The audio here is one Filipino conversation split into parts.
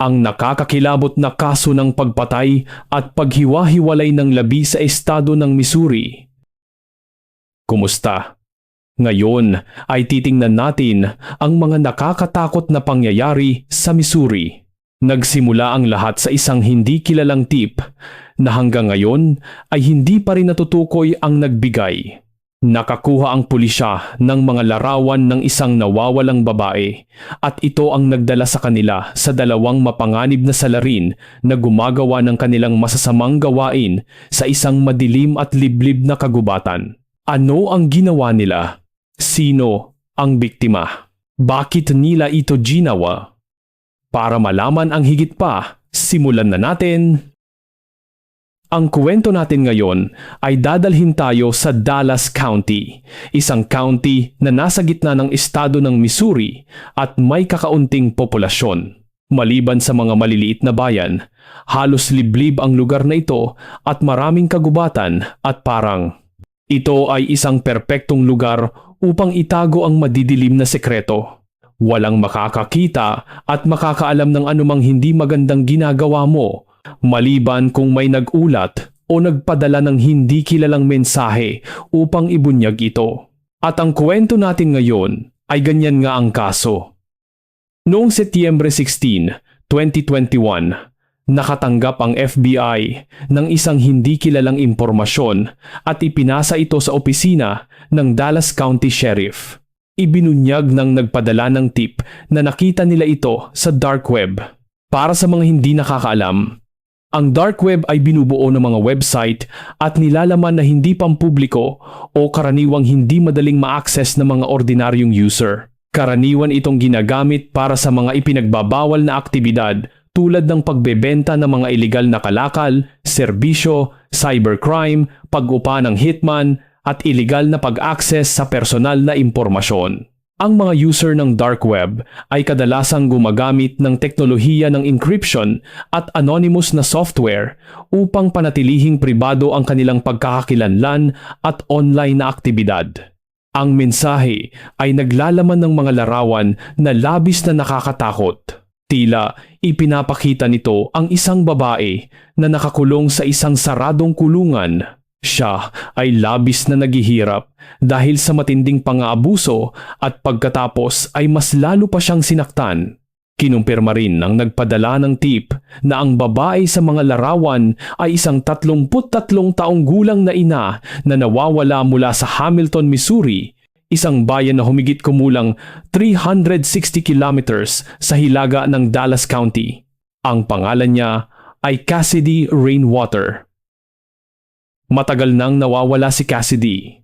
ang nakakakilabot na kaso ng pagpatay at paghiwa-hiwalay ng labi sa estado ng Missouri. Kumusta? Ngayon ay titingnan natin ang mga nakakatakot na pangyayari sa Missouri. Nagsimula ang lahat sa isang hindi kilalang tip na hanggang ngayon ay hindi pa rin natutukoy ang nagbigay. Nakakuha ang pulisya ng mga larawan ng isang nawawalang babae at ito ang nagdala sa kanila sa dalawang mapanganib na salarin na gumagawa ng kanilang masasamang gawain sa isang madilim at liblib na kagubatan. Ano ang ginawa nila? Sino ang biktima? Bakit nila ito ginawa? Para malaman ang higit pa, simulan na natin ang kwento natin ngayon ay dadalhin tayo sa Dallas County, isang county na nasa gitna ng estado ng Missouri at may kakaunting populasyon. Maliban sa mga maliliit na bayan, halos liblib ang lugar na ito at maraming kagubatan at parang ito ay isang perpektong lugar upang itago ang madidilim na sekreto. Walang makakakita at makakaalam ng anumang hindi magandang ginagawa mo maliban kung may nagulat o nagpadala ng hindi kilalang mensahe upang ibunyag ito. At ang kwento natin ngayon ay ganyan nga ang kaso. Noong Setyembre 16, 2021, nakatanggap ang FBI ng isang hindi kilalang impormasyon at ipinasa ito sa opisina ng Dallas County Sheriff. Ibinunyag ng nagpadala ng tip na nakita nila ito sa dark web. Para sa mga hindi nakakaalam, ang dark web ay binubuo ng mga website at nilalaman na hindi pampubliko o karaniwang hindi madaling ma-access ng mga ordinaryong user. Karaniwan itong ginagamit para sa mga ipinagbabawal na aktibidad tulad ng pagbebenta ng mga ilegal na kalakal, serbisyo, cybercrime, pag-upa ng hitman, at ilegal na pag-access sa personal na impormasyon. Ang mga user ng dark web ay kadalasang gumagamit ng teknolohiya ng encryption at anonymous na software upang panatilihing pribado ang kanilang pagkakakilanlan at online na aktibidad. Ang mensahe ay naglalaman ng mga larawan na labis na nakakatakot. Tila ipinapakita nito ang isang babae na nakakulong sa isang saradong kulungan siya ay labis na naghihirap dahil sa matinding pang-aabuso at pagkatapos ay mas lalo pa siyang sinaktan. Kinumpirma rin ng nagpadala ng tip na ang babae sa mga larawan ay isang 33 taong gulang na ina na nawawala mula sa Hamilton, Missouri, isang bayan na humigit kumulang 360 kilometers sa hilaga ng Dallas County. Ang pangalan niya ay Cassidy Rainwater. Matagal nang nawawala si Cassidy.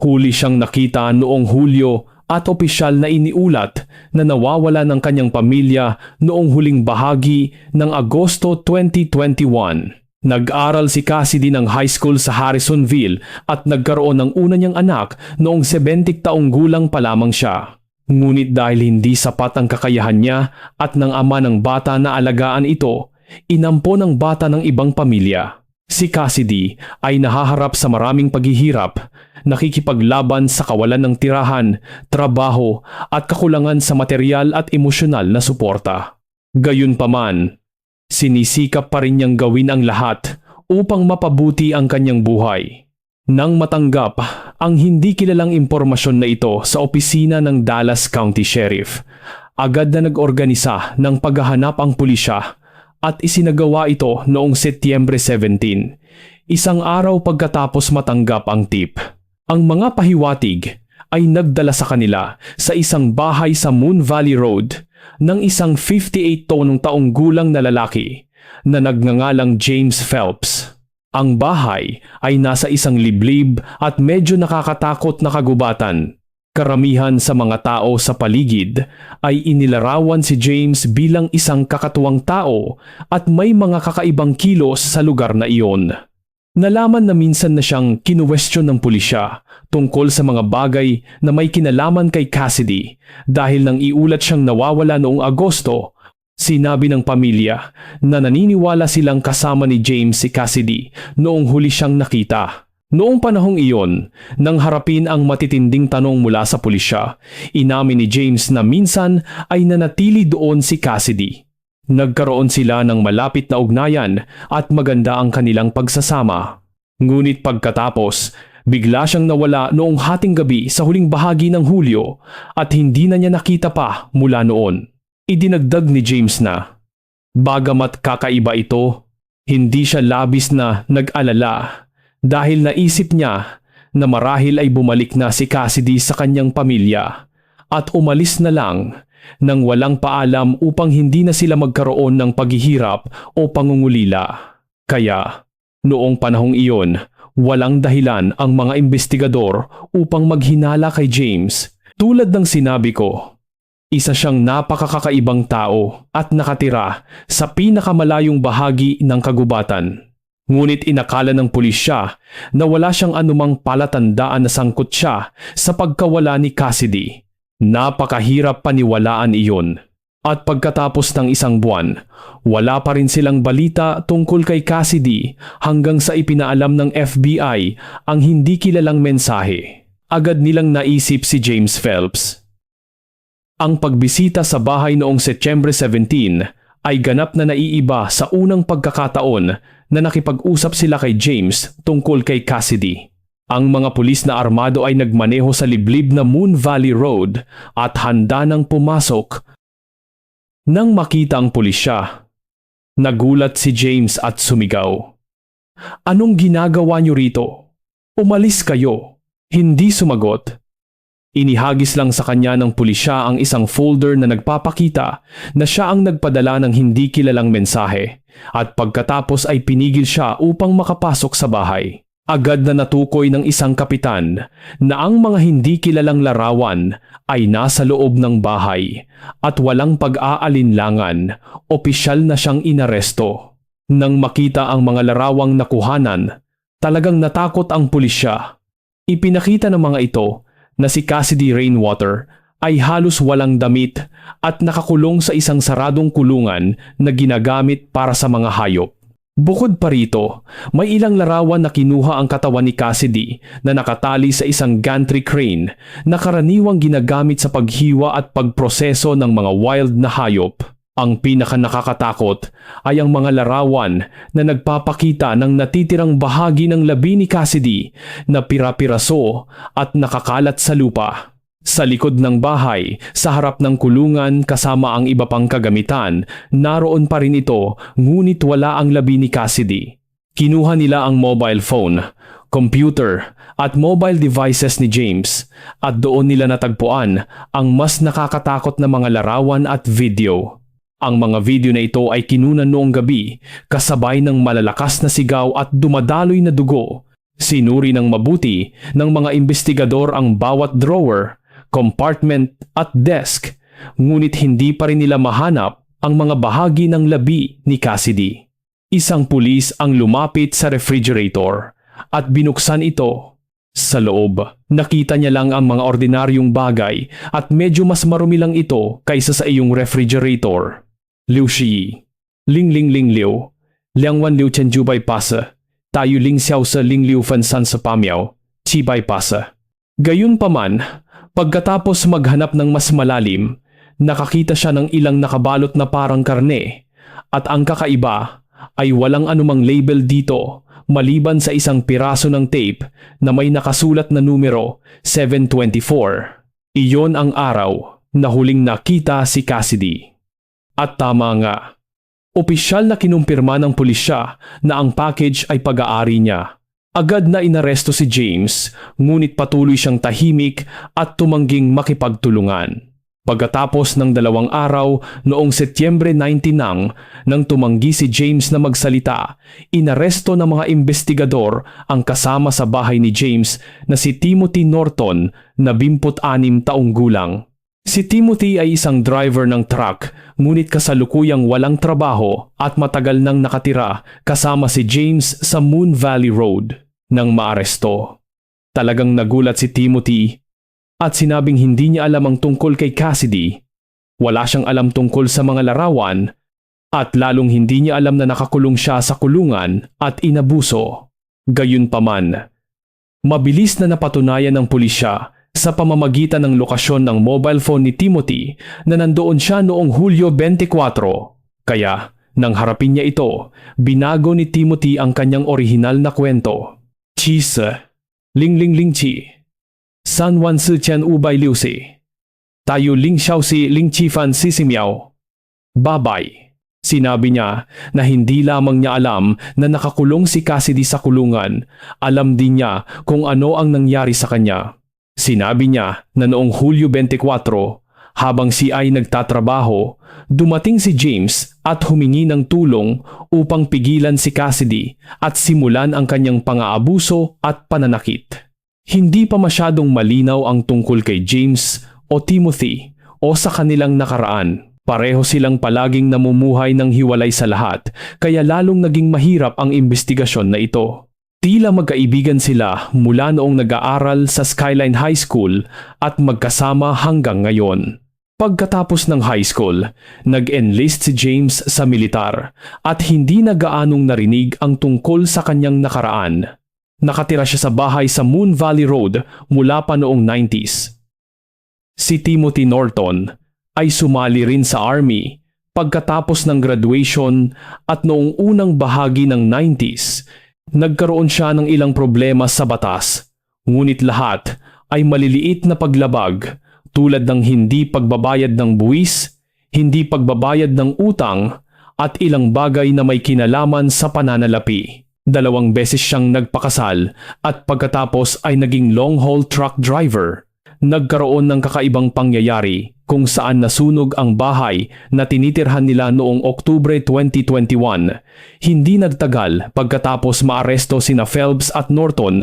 Huli siyang nakita noong Hulyo at opisyal na iniulat na nawawala ng kanyang pamilya noong huling bahagi ng Agosto 2021. Nag-aral si Cassidy ng high school sa Harrisonville at nagkaroon ng una niyang anak noong 70 taong gulang pa lamang siya. Ngunit dahil hindi sapat ang kakayahan niya at ng ama ng bata na alagaan ito, inampo ng bata ng ibang pamilya. Si Cassidy ay nahaharap sa maraming paghihirap, nakikipaglaban sa kawalan ng tirahan, trabaho at kakulangan sa material at emosyonal na suporta. Gayunpaman, sinisikap pa rin niyang gawin ang lahat upang mapabuti ang kanyang buhay. Nang matanggap ang hindi kilalang impormasyon na ito sa opisina ng Dallas County Sheriff, agad na nag-organisa ng paghahanap ang pulisya at isinagawa ito noong Setyembre 17, isang araw pagkatapos matanggap ang tip. Ang mga pahiwatig ay nagdala sa kanila sa isang bahay sa Moon Valley Road ng isang 58 tonong taong gulang na lalaki na nagngangalang James Phelps. Ang bahay ay nasa isang liblib at medyo nakakatakot na kagubatan Karamihan sa mga tao sa paligid ay inilarawan si James bilang isang kakatuwang tao at may mga kakaibang kilos sa lugar na iyon. Nalaman na minsan na siyang kinuwestiyon ng pulisya tungkol sa mga bagay na may kinalaman kay Cassidy dahil nang iulat siyang nawawala noong Agosto, sinabi ng pamilya na naniniwala silang kasama ni James si Cassidy noong huli siyang nakita. Noong panahong iyon, nang harapin ang matitinding tanong mula sa pulisya, inamin ni James na minsan ay nanatili doon si Cassidy. Nagkaroon sila ng malapit na ugnayan at maganda ang kanilang pagsasama. Ngunit pagkatapos, bigla siyang nawala noong hating gabi sa huling bahagi ng Hulyo at hindi na niya nakita pa mula noon. Idinagdag ni James na, Bagamat kakaiba ito, hindi siya labis na nag-alala dahil naisip niya na marahil ay bumalik na si Cassidy sa kanyang pamilya at umalis na lang nang walang paalam upang hindi na sila magkaroon ng paghihirap o pangungulila. Kaya, noong panahong iyon, walang dahilan ang mga investigador upang maghinala kay James. Tulad ng sinabi ko, isa siyang napakakakaibang tao at nakatira sa pinakamalayong bahagi ng kagubatan. Ngunit inakala ng pulis siya na wala siyang anumang palatandaan na sangkot siya sa pagkawala ni Cassidy. Napakahirap paniwalaan iyon. At pagkatapos ng isang buwan, wala pa rin silang balita tungkol kay Cassidy hanggang sa ipinaalam ng FBI ang hindi kilalang mensahe. Agad nilang naisip si James Phelps. Ang pagbisita sa bahay noong Setyembre 17 ay ganap na naiiba sa unang pagkakataon na nakipag-usap sila kay James tungkol kay Cassidy. Ang mga pulis na armado ay nagmaneho sa liblib na Moon Valley Road at handa nang pumasok. Nang makita ang pulisya, nagulat si James at sumigaw. Anong ginagawa niyo rito? Umalis kayo. Hindi sumagot. Inihagis lang sa kanya ng pulisya ang isang folder na nagpapakita na siya ang nagpadala ng hindi kilalang mensahe at pagkatapos ay pinigil siya upang makapasok sa bahay. Agad na natukoy ng isang kapitan na ang mga hindi kilalang larawan ay nasa loob ng bahay at walang pag-aalinlangan, opisyal na siyang inaresto. Nang makita ang mga larawang nakuhanan, talagang natakot ang pulisya. Ipinakita ng mga ito na si Cassidy Rainwater ay halos walang damit at nakakulong sa isang saradong kulungan na ginagamit para sa mga hayop. Bukod pa rito, may ilang larawan na kinuha ang katawan ni Cassidy na nakatali sa isang gantry crane na karaniwang ginagamit sa paghiwa at pagproseso ng mga wild na hayop. Ang pinaka nakakatakot ay ang mga larawan na nagpapakita ng natitirang bahagi ng labi ni Cassidy na pira-piraso at nakakalat sa lupa. Sa likod ng bahay, sa harap ng kulungan kasama ang iba pang kagamitan, naroon pa rin ito ngunit wala ang labi ni Cassidy. Kinuha nila ang mobile phone, computer at mobile devices ni James at doon nila natagpuan ang mas nakakatakot na mga larawan at video. Ang mga video na ito ay kinunan noong gabi kasabay ng malalakas na sigaw at dumadaloy na dugo. Sinuri ng mabuti ng mga investigador ang bawat drawer compartment at desk, ngunit hindi pa rin nila mahanap ang mga bahagi ng labi ni Cassidy. Isang pulis ang lumapit sa refrigerator at binuksan ito. Sa loob, nakita niya lang ang mga ordinaryong bagay at medyo mas marumi lang ito kaysa sa iyong refrigerator. Liu Shi, Ling Ling Ling Liu, Liang Wan Liu Chen Ju Bai Pasa, Tayo Ling Xiao Sa Ling Liu Fan San Sa Pamiao, Chi Bai Pasa. Gayunpaman, Pagkatapos maghanap ng mas malalim, nakakita siya ng ilang nakabalot na parang karne at ang kakaiba ay walang anumang label dito maliban sa isang piraso ng tape na may nakasulat na numero 724. Iyon ang araw na huling nakita si Cassidy. At tama nga, opisyal na kinumpirma ng pulisya na ang package ay pag-aari niya Agad na inaresto si James, ngunit patuloy siyang tahimik at tumangging makipagtulungan. Pagkatapos ng dalawang araw noong Setyembre 19 nang nang tumanggi si James na magsalita, inaresto ng mga investigador ang kasama sa bahay ni James na si Timothy Norton na 26 taong gulang. Si Timothy ay isang driver ng truck ngunit kasalukuyang walang trabaho at matagal nang nakatira kasama si James sa Moon Valley Road. Nang maaresto, talagang nagulat si Timothy at sinabing hindi niya alam ang tungkol kay Cassidy. Wala siyang alam tungkol sa mga larawan at lalong hindi niya alam na nakakulong siya sa kulungan at inabuso. Gayunpaman, mabilis na napatunayan ng pulisya sa pamamagitan ng lokasyon ng mobile phone ni Timothy na nandoon siya noong Hulyo 24 Kaya, nang harapin niya ito, binago ni Timothy ang kanyang orihinal na kwento. Chisa, Ling Ling Ling Chi, San Wan Si Chen Ubay Liu Si, Tayo Ling Xiao Si Ling Chi Fan Si Si Miao. Babay. Sinabi niya na hindi lamang niya alam na nakakulong si Cassidy sa kulungan, alam din niya kung ano ang nangyari sa kanya. Sinabi niya na noong Hulyo 24, habang si ay nagtatrabaho, dumating si James at humingi ng tulong upang pigilan si Cassidy at simulan ang kanyang pang-aabuso at pananakit. Hindi pa masyadong malinaw ang tungkol kay James o Timothy o sa kanilang nakaraan. Pareho silang palaging namumuhay ng hiwalay sa lahat, kaya lalong naging mahirap ang investigasyon na ito. Tila magkaibigan sila mula noong nag-aaral sa Skyline High School at magkasama hanggang ngayon. Pagkatapos ng high school, nag-enlist si James sa militar at hindi na gaanong narinig ang tungkol sa kanyang nakaraan. Nakatira siya sa bahay sa Moon Valley Road mula pa noong 90s. Si Timothy Norton ay sumali rin sa army pagkatapos ng graduation at noong unang bahagi ng 90s, nagkaroon siya ng ilang problema sa batas. Ngunit lahat ay maliliit na paglabag tulad ng hindi pagbabayad ng buwis, hindi pagbabayad ng utang, at ilang bagay na may kinalaman sa pananalapi. Dalawang beses siyang nagpakasal at pagkatapos ay naging long-haul truck driver. Nagkaroon ng kakaibang pangyayari kung saan nasunog ang bahay na tinitirhan nila noong Oktubre 2021. Hindi nagtagal pagkatapos maaresto sina Phelps at Norton.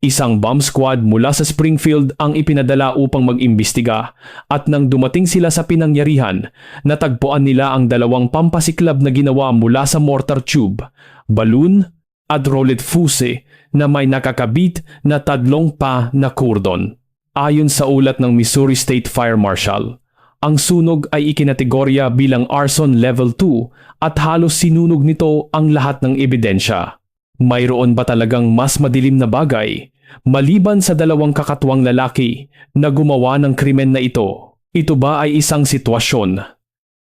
Isang bomb squad mula sa Springfield ang ipinadala upang mag-imbestiga at nang dumating sila sa pinangyarihan, natagpuan nila ang dalawang pampasiklab na ginawa mula sa mortar tube, balloon at roulette fuse na may nakakabit na tadlong pa na kurdon. Ayon sa ulat ng Missouri State Fire Marshal, ang sunog ay ikinategorya bilang arson level 2 at halos sinunog nito ang lahat ng ebidensya. Mayroon ba talagang mas madilim na bagay maliban sa dalawang kakatuwang lalaki na gumawa ng krimen na ito? Ito ba ay isang sitwasyon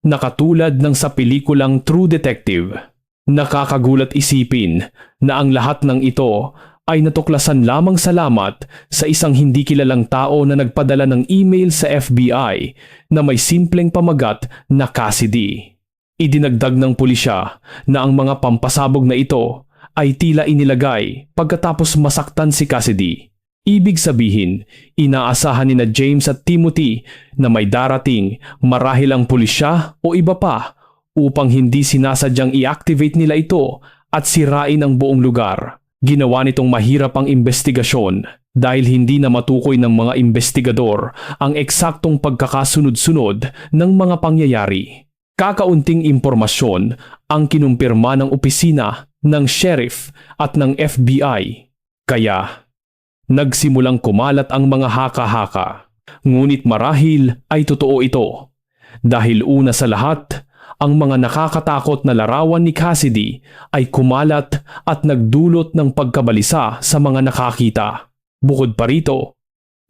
na katulad ng sa pelikulang True Detective? Nakakagulat isipin na ang lahat ng ito ay natuklasan lamang salamat sa isang hindi kilalang tao na nagpadala ng email sa FBI na may simpleng pamagat na Cassidy. Idinagdag ng pulisya na ang mga pampasabog na ito ay tila inilagay pagkatapos masaktan si Cassidy. Ibig sabihin, inaasahan ni na James at Timothy na may darating marahil ang pulisya o iba pa upang hindi sinasadyang i-activate nila ito at sirain ang buong lugar. Ginawa nitong mahirap ang investigasyon dahil hindi na matukoy ng mga investigador ang eksaktong pagkakasunod-sunod ng mga pangyayari. Kakaunting impormasyon ang kinumpirma ng opisina ng sheriff at ng FBI. Kaya, nagsimulang kumalat ang mga haka-haka. Ngunit marahil ay totoo ito. Dahil una sa lahat, ang mga nakakatakot na larawan ni Cassidy ay kumalat at nagdulot ng pagkabalisa sa mga nakakita. Bukod pa rito,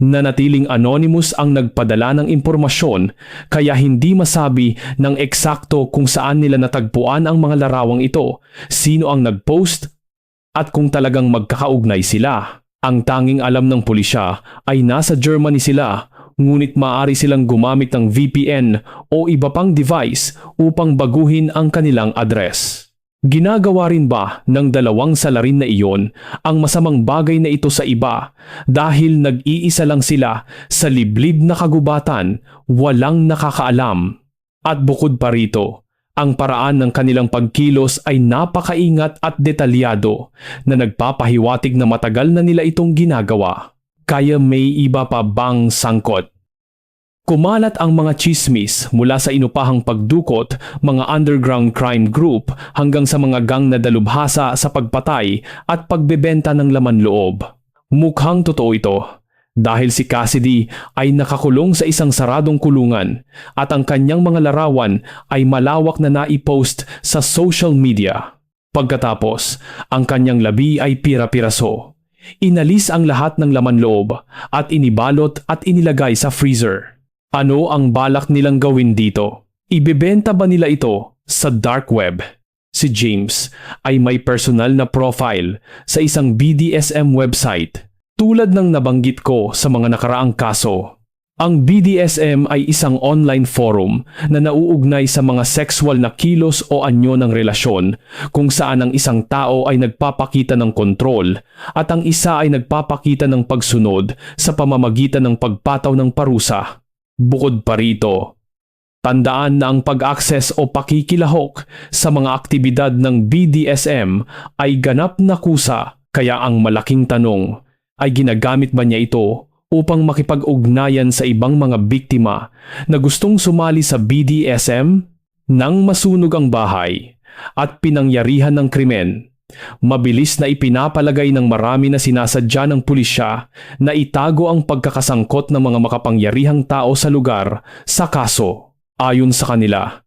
nanatiling anonymous ang nagpadala ng impormasyon kaya hindi masabi ng eksakto kung saan nila natagpuan ang mga larawang ito, sino ang nagpost at kung talagang magkakaugnay sila. Ang tanging alam ng pulisya ay nasa Germany sila ngunit maaari silang gumamit ng VPN o iba pang device upang baguhin ang kanilang address. Ginagawa rin ba ng dalawang salarin na iyon ang masamang bagay na ito sa iba dahil nag-iisa lang sila sa liblib na kagubatan, walang nakakaalam? At bukod pa rito, ang paraan ng kanilang pagkilos ay napakaingat at detalyado na nagpapahiwatig na matagal na nila itong ginagawa. Kaya may iba pa bang sangkot? Kumalat ang mga chismis mula sa inupahang pagdukot, mga underground crime group hanggang sa mga gang na dalubhasa sa pagpatay at pagbebenta ng laman loob. Mukhang totoo ito dahil si Cassidy ay nakakulong sa isang saradong kulungan at ang kanyang mga larawan ay malawak na naipost sa social media. Pagkatapos, ang kanyang labi ay pira-piraso. Inalis ang lahat ng laman loob at inibalot at inilagay sa freezer. Ano ang balak nilang gawin dito? Ibebenta ba nila ito Sa dark web, si James ay may personal na profile sa isang BDSM website tulad ng nabanggit ko sa mga nakaraang kaso. Ang BDSM ay isang online forum na nauugnay sa mga sexual na kilos o anyo ng relasyon kung saan ang isang tao ay nagpapakita ng kontrol at ang isa ay nagpapakita ng pagsunod sa pamamagitan ng pagpataw ng parusa. Bukod pa rito, Tandaan na ang pag-access o pakikilahok sa mga aktibidad ng BDSM ay ganap na kusa kaya ang malaking tanong ay ginagamit ba niya ito upang makipag-ugnayan sa ibang mga biktima na gustong sumali sa BDSM nang masunog ang bahay at pinangyarihan ng krimen. Mabilis na ipinapalagay ng marami na sinasadya ng pulisya na itago ang pagkakasangkot ng mga makapangyarihang tao sa lugar sa kaso. Ayon sa kanila,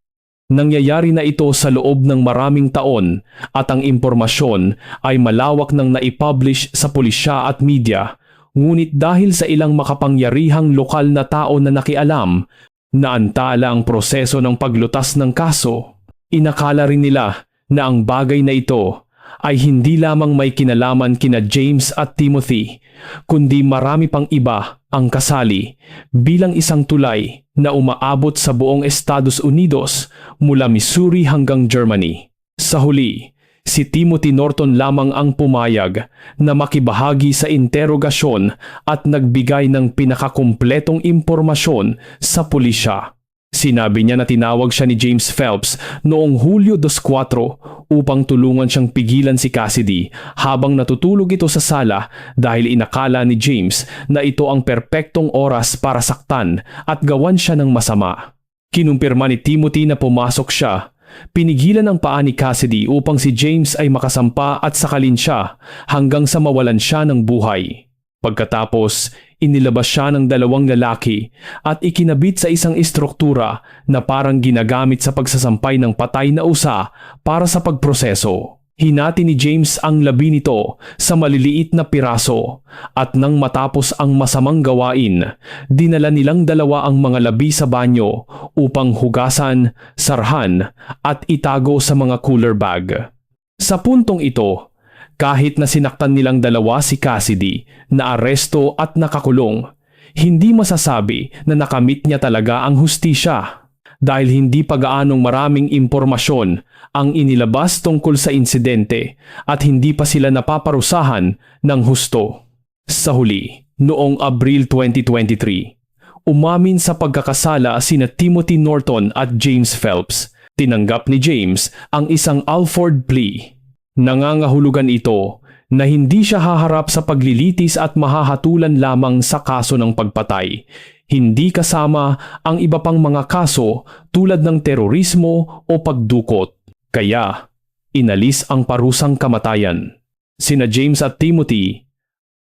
nangyayari na ito sa loob ng maraming taon at ang impormasyon ay malawak nang naipublish sa pulisya at media ngunit dahil sa ilang makapangyarihang lokal na tao na nakialam na antala ang proseso ng paglutas ng kaso, inakala rin nila na ang bagay na ito ay hindi lamang may kinalaman kina James at Timothy, kundi marami pang iba ang kasali bilang isang tulay na umaabot sa buong Estados Unidos mula Missouri hanggang Germany. Sa huli, si Timothy Norton lamang ang pumayag na makibahagi sa interogasyon at nagbigay ng pinakakumpletong impormasyon sa pulisya. Sinabi niya na tinawag siya ni James Phelps noong Hulyo 24 upang tulungan siyang pigilan si Cassidy habang natutulog ito sa sala dahil inakala ni James na ito ang perpektong oras para saktan at gawan siya ng masama. Kinumpirma ni Timothy na pumasok siya. Pinigilan ang paa ni Cassidy upang si James ay makasampa at sakalin siya hanggang sa mawalan siya ng buhay. Pagkatapos, inilabas siya ng dalawang lalaki at ikinabit sa isang istruktura na parang ginagamit sa pagsasampay ng patay na usa para sa pagproseso. Hinati ni James ang labi nito sa maliliit na piraso at nang matapos ang masamang gawain, dinala nilang dalawa ang mga labi sa banyo upang hugasan, sarhan at itago sa mga cooler bag. Sa puntong ito, kahit na sinaktan nilang dalawa si Cassidy na aresto at nakakulong, hindi masasabi na nakamit niya talaga ang hustisya dahil hindi pa gaanong maraming impormasyon ang inilabas tungkol sa insidente at hindi pa sila napaparusahan ng husto. Sa huli, noong Abril 2023, umamin sa pagkakasala sina Timothy Norton at James Phelps. Tinanggap ni James ang isang Alford plea Nangangahulugan ito na hindi siya haharap sa paglilitis at mahahatulan lamang sa kaso ng pagpatay, hindi kasama ang iba pang mga kaso tulad ng terorismo o pagdukot. Kaya, inalis ang parusang kamatayan. Sina James at Timothy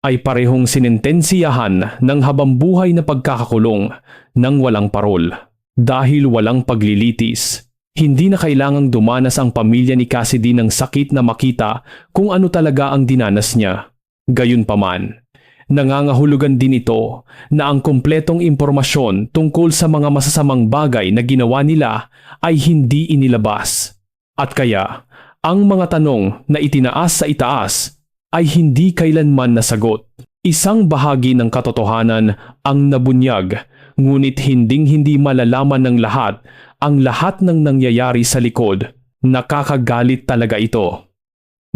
ay parehong sinentensiyahan ng habambuhay na pagkakakulong ng walang parol dahil walang paglilitis. Hindi na kailangang dumanas ang pamilya ni Cassidy ng sakit na makita kung ano talaga ang dinanas niya. Gayunpaman, nangangahulugan din ito na ang kumpletong impormasyon tungkol sa mga masasamang bagay na ginawa nila ay hindi inilabas. At kaya, ang mga tanong na itinaas sa itaas ay hindi kailanman nasagot. Isang bahagi ng katotohanan ang nabunyag, ngunit hinding-hindi malalaman ng lahat ang lahat ng nangyayari sa likod, nakakagalit talaga ito.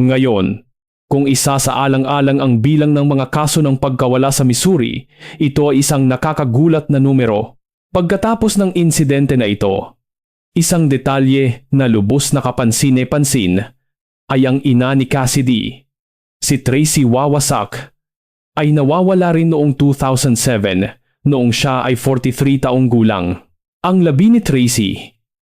Ngayon, kung isa sa alang-alang ang bilang ng mga kaso ng pagkawala sa Missouri, ito ay isang nakakagulat na numero. Pagkatapos ng insidente na ito, isang detalye na lubos na kapansin-pansin ay ang ina ni Cassidy, si Tracy Wawasak, ay nawawala rin noong 2007 noong siya ay 43 taong gulang. Ang labi ni Tracy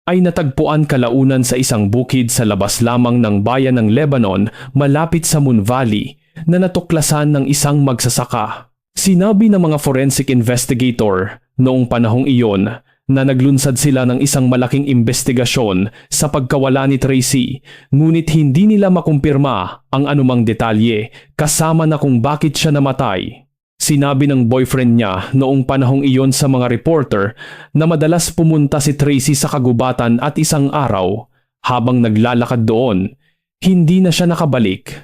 ay natagpuan kalaunan sa isang bukid sa labas lamang ng bayan ng Lebanon malapit sa Moon Valley na natuklasan ng isang magsasaka. Sinabi ng mga forensic investigator noong panahong iyon na naglunsad sila ng isang malaking investigasyon sa pagkawala ni Tracy ngunit hindi nila makumpirma ang anumang detalye kasama na kung bakit siya namatay. Sinabi ng boyfriend niya noong panahong iyon sa mga reporter na madalas pumunta si Tracy sa kagubatan at isang araw Habang naglalakad doon, hindi na siya nakabalik.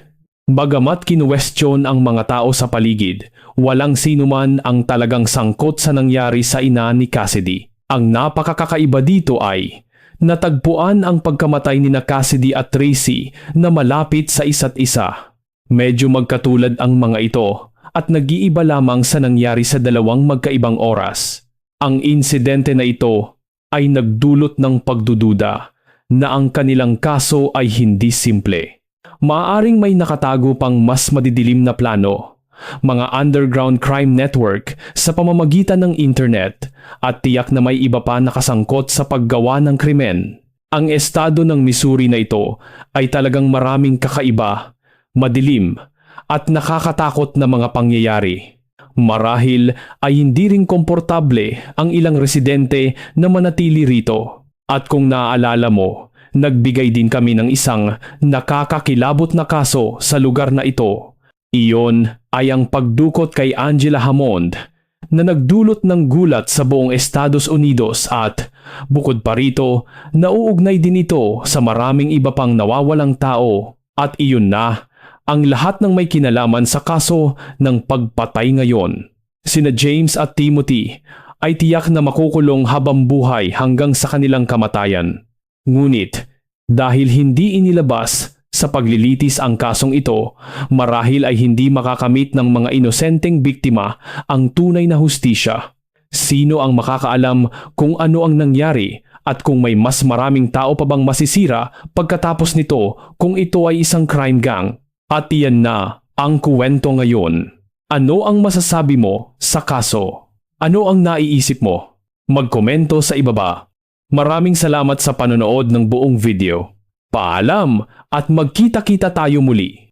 Bagamat kinuwestiyon ang mga tao sa paligid, walang sinuman ang talagang sangkot sa nangyari sa ina ni Cassidy. Ang napakakaiba dito ay natagpuan ang pagkamatay ni na Cassidy at Tracy na malapit sa isa't isa. Medyo magkatulad ang mga ito at nag-iiba lamang sa nangyari sa dalawang magkaibang oras. Ang insidente na ito ay nagdulot ng pagdududa na ang kanilang kaso ay hindi simple. Maaring may nakatago pang mas madidilim na plano, mga underground crime network sa pamamagitan ng internet at tiyak na may iba pa nakasangkot sa paggawa ng krimen. Ang estado ng Missouri na ito ay talagang maraming kakaiba, madilim at nakakatakot na mga pangyayari. Marahil ay hindi rin komportable ang ilang residente na manatili rito. At kung naaalala mo, nagbigay din kami ng isang nakakakilabot na kaso sa lugar na ito. Iyon ay ang pagdukot kay Angela Hammond na nagdulot ng gulat sa buong Estados Unidos at bukod pa rito, nauugnay din ito sa maraming iba pang nawawalang tao at iyon na ang lahat ng may kinalaman sa kaso ng pagpatay ngayon. Sina James at Timothy ay tiyak na makukulong habang buhay hanggang sa kanilang kamatayan. Ngunit dahil hindi inilabas sa paglilitis ang kasong ito, marahil ay hindi makakamit ng mga inosenteng biktima ang tunay na hustisya. Sino ang makakaalam kung ano ang nangyari at kung may mas maraming tao pa bang masisira pagkatapos nito kung ito ay isang crime gang? At iyan na ang kuwento ngayon. Ano ang masasabi mo sa kaso? Ano ang naiisip mo? Magkomento sa ibaba. Maraming salamat sa panonood ng buong video. Paalam at magkita-kita tayo muli.